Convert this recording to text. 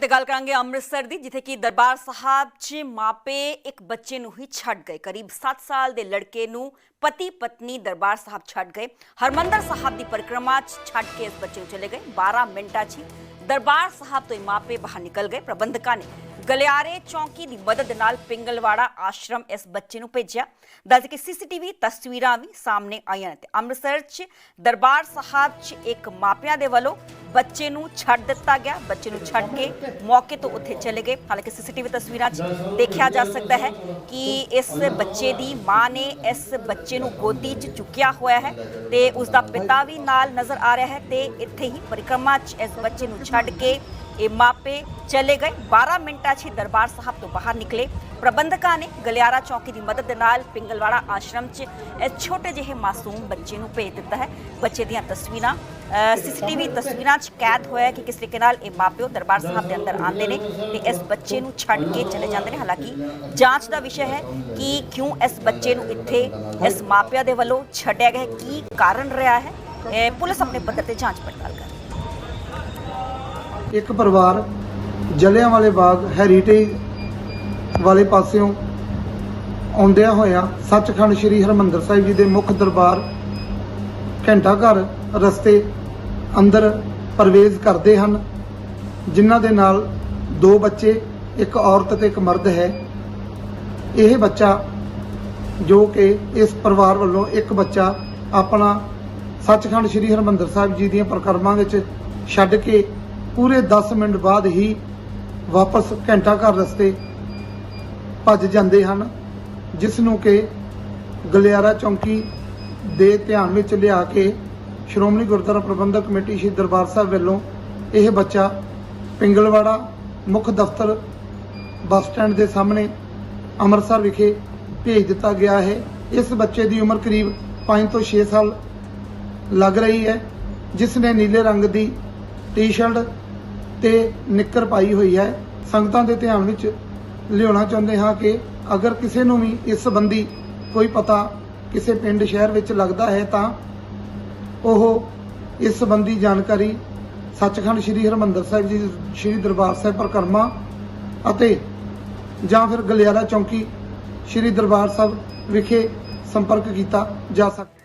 ਤੇ ਗੱਲ ਕਰਾਂਗੇ ਅੰਮ੍ਰਿਤਸਰ ਦੀ, ਜਿੱਥੇ ਕਿ ਦਰਬਾਰ ਸਾਹਿਬ 'ਚ ਮਾਪੇ ਇੱਕ ਬੱਚੇ ਨੂੰ ਹੀ ਛੱਡ ਗਏ। ਕਰੀਬ 7 ਸਾਲ ਦੇ ਲੜਕੇ ਨੂੰ ਪਤੀ ਪਤਨੀ ਦਰਬਾਰ ਸਾਹਿਬ ਛੱਡ ਗਏ। ਹਰਮੰਦਰ ਸਾਹਿਬ ਦੀ ਪਰਿਕਰਮਾ 'ਚ ਛੱਡ ਕੇ ਇਸ ਬੱਚੇ ਨੂੰ ਚਲੇ ਗਏ। 12 ਮਿੰਟਾਂ 'ਚ ਹੀ ਦਰਬਾਰ ਸਾਹਿਬ ਤੋਂ ਹੀ ਮਾਪੇ ਬਾਹਰ ਨਿਕਲ ਗਏ ਪ੍ਰਬੰਧਕਾਂ ਨੇ ਗਲਿਆਰੇ ਚੌਂਕੀ ਦੀ ਮਦਦ ਨਾਲ ਪਿੰਗਲਵਾੜਾ ਆਸ਼ਰਮ ਇਸ ਬੱਚੇ ਨੂੰ ਭੇਜਿਆ। ਦੱਸ ਕਿ ਸੀਸੀਟੀਵੀ ਤਸਵੀਰਾਂ ਵੀ ਸਾਹਮਣੇ ਆਈਆਂ ਨੇ ਤੇ ਅੰਮ੍ਰਿਤਸਰ 'ਚ ਦਰਬਾਰ ਸਾਹਿਬ 'ਚ ਇੱਕ ਮਾਪਿਆਂ ਦੇ ਵੱਲੋਂ ਬੱਚੇ ਨੂੰ ਛੱਡ ਦਿੱਤਾ ਗਿਆ। ਬੱਚੇ ਨੂੰ ਛੱਡ ਕੇ ਮੌਕੇ ਤੋਂ ਉੱਥੇ ਚਲੇ ਗਏ। ਹਾਲਾਂਕਿ ਸੀਸੀਟੀਵੀ ਤਸਵੀਰਾਂ 'ਚ ਦੇਖਿਆ ਜਾ ਸਕਦਾ ਹੈ ਕਿ ਇਸ ਬੱਚੇ ਦੀ ਮਾਂ ਨੇ ਇਸ ਬੱਚੇ ਨੂੰ ਗੋਦੀ 'ਚ ਚੁੱਕਿਆ ਹੋਇਆ ਹੈ ਤੇ ਉਸ ਦਾ ਪਿਤਾ ਵੀ ਨਾਲ ਨਜ਼ਰ ਆ ਰਿਹਾ ਹੈ ਤੇ ਇੱਥੇ ਹੀ ਪਰਿਕਰਮਾ 'ਚ ਇਸ ਬੱਚੇ ਨੂੰ ਛੱਡ ਕੇ ਇਹ ਮਾਪੇ ਚਲੇ ਗਏ। 12 ਮਿੰਟਾਂ 'ਚ ਹੀ ਦਰਬਾਰ ਸਾਹਿਬ ਤੋਂ ਬਾਹਰ ਨਿਕਲੇ। ਪ੍ਰਬੰਧਕਾਂ ਨੇ ਗਲਿਆਰਾ ਚੌਕੀ ਦੀ ਮਦਦ ਦੇ ਨਾਲ ਪਿੰਗਲਵਾੜਾ ਆਸ਼ਰਮ 'ਚ ਇਸ ਛੋਟੇ ਜਿਹੇ ਮਾਸੂਮ ਬੱਚੇ ਨੂੰ ਭੇਜ ਦਿੱਤਾ ਹੈ। ਬੱਚੇ ਦੀਆਂ ਤਸਵੀਰਾਂ ਸੀਸੀਟੀਵੀ ਤਸਵੀਰਾਂ 'ਚ ਕੈਦ ਹੋਇਆ ਕਿ ਕਿਸ ਤਰੀਕੇ ਨਾਲ ਇਹ ਮਾਪਿਓ ਦਰਬਾਰ ਸਾਹਿਬ ਦੇ ਅੰਦਰ ਆਉਂਦੇ ਨੇ ਤੇ ਇਸ ਬੱਚੇ ਨੂੰ ਛੱਡ ਕੇ ਚਲੇ ਜਾਂਦੇ ਨੇ। ਹਾਲਾਂਕਿ ਜਾਂਚ ਦਾ ਵਿਸ਼ਾ ਹੈ ਕਿ ਕਿਉਂ ਇਸ ਬੱਚੇ ਨੂੰ ਇੱਥੇ ਇਸ ਮਾਪਿਆਂ ਦੇ ਵੱਲੋਂ ਛੱਡਿਆ ਗਿਆ ਕੀ ਕਾਰਨ ਰਿਹਾ ਹੈ। ਪੁਲਿਸ ਆਪਣੇ ਪੱਧਰ ਤੇ ਜਾਂਚ ਪੜਤਾਲ ਕਰ ਇੱਕ ਪਰਿਵਾਰ ਜਲਿਆਂ ਵਾਲੇ ਬਾਗ ਹੈਰੀਟੇਜ ਵਾਲੇ ਪਾਸਿਓਂ ਆਉਂਦਿਆਂ ਹੋਇਆਂ ਸੱਚਖੰਡ ਸ੍ਰੀ ਹਰਮੰਦਰ ਸਾਹਿਬ ਜੀ ਦੇ ਮੁੱਖ ਦਰਬਾਰ ਘੰਟਾ ਘਰ ਰਸਤੇ ਅੰਦਰ ਪ੍ਰਵੇਸ਼ ਕਰਦੇ ਹਨ, ਜਿਨ੍ਹਾਂ ਦੇ ਨਾਲ ਦੋ ਬੱਚੇ, ਇੱਕ ਔਰਤ ਤੇ ਇੱਕ ਮਰਦ ਹੈ। ਇਹ ਬੱਚਾ ਜੋ ਕਿ ਇਸ ਪਰਿਵਾਰ ਵੱਲੋਂ ਇੱਕ ਬੱਚਾ ਆਪਣਾ ਸੱਚਖੰਡ ਸ੍ਰੀ ਹਰਮੰਦਰ ਸਾਹਿਬ ਜੀ ਦੀਆਂ ਪ੍ਰਕਰਮਾਂ ਵਿੱਚ ਛੱਡ ਕੇ ਪੂਰੇ 10 ਮਿੰਟ ਬਾਅਦ ਹੀ ਵਾਪਸ ਘੰਟਾ ਘਰ ਰਸਤੇ ਭੱਜ ਜਾਂਦੇ ਹਨ ਜਿਸ ਨੂੰ ਕਿ ਗਲਿਆਰਾ ਚੌਂਕੀ ਦੇ ਧਿਆਨ ਵਿੱਚ ਲਿਆ ਕੇ ਸ਼੍ਰੋਮਣੀ ਗੁਰਦੁਆਰਾ ਪ੍ਰਬੰਧਕ ਕਮੇਟੀ ਸ਼੍ਰੀ ਦਰਬਾਰ ਸਾਹਿਬ ਵੱਲੋਂ ਇਹ ਬੱਚਾ ਪਿੰਗਲਵਾੜਾ ਮੁੱਖ ਦਫ਼ਤਰ ਬੱਸ ਸਟੈਂਡ ਦੇ ਸਾਹਮਣੇ ਅੰਮ੍ਰਿਤਸਰ ਵਿਖੇ ਭੇਜ ਦਿੱਤਾ ਗਿਆ ਹੈ। ਇਸ ਬੱਚੇ ਦੀ ਉਮਰ ਕਰੀਬ 5 ਤੋਂ 6 ਸਾਲ ਲੱਗ ਰਹੀ ਹੈ, ਜਿਸ ਨੇ ਨੀਲੇ ਰੰਗ ਦੀ ਟੀ-ਸ਼ਰਟ ਤੇ ਨਿੱਕਰ ਪਾਈ ਹੋਈ ਹੈ। ਸੰਗਤਾਂ ਦੇ ਧਿਆਨ ਵਿੱਚ ਲਿਆਉਣਾ ਚਾਹੁੰਦੇ ਹਾਂ ਕਿ ਅਗਰ ਕਿਸੇ ਨੂੰ ਵੀ ਇਸ ਸੰਬੰਧੀ ਕੋਈ ਪਤਾ ਕਿਸੇ ਪਿੰਡ, ਸ਼ਹਿਰ ਵਿੱਚ ਲੱਗਦਾ ਹੈ ਤਾਂ ਉਹ ਇਸ ਸੰਬੰਧੀ ਜਾਣਕਾਰੀ ਸੱਚਖੰਡ ਸ੍ਰੀ ਹਰਮੰਦਰ ਸਾਹਿਬ ਜੀ, ਸ੍ਰੀ ਦਰਬਾਰ ਸਾਹਿਬ ਪਰਿਕਰਮਾ ਅਤੇ ਜਾਂ ਫਿਰ ਗਲਿਆਰਾ ਚੌਂਕੀ ਸ੍ਰੀ ਦਰਬਾਰ ਸਾਹਿਬ ਵਿਖੇ ਸੰਪਰਕ ਕੀਤਾ ਜਾ ਸਕਦਾ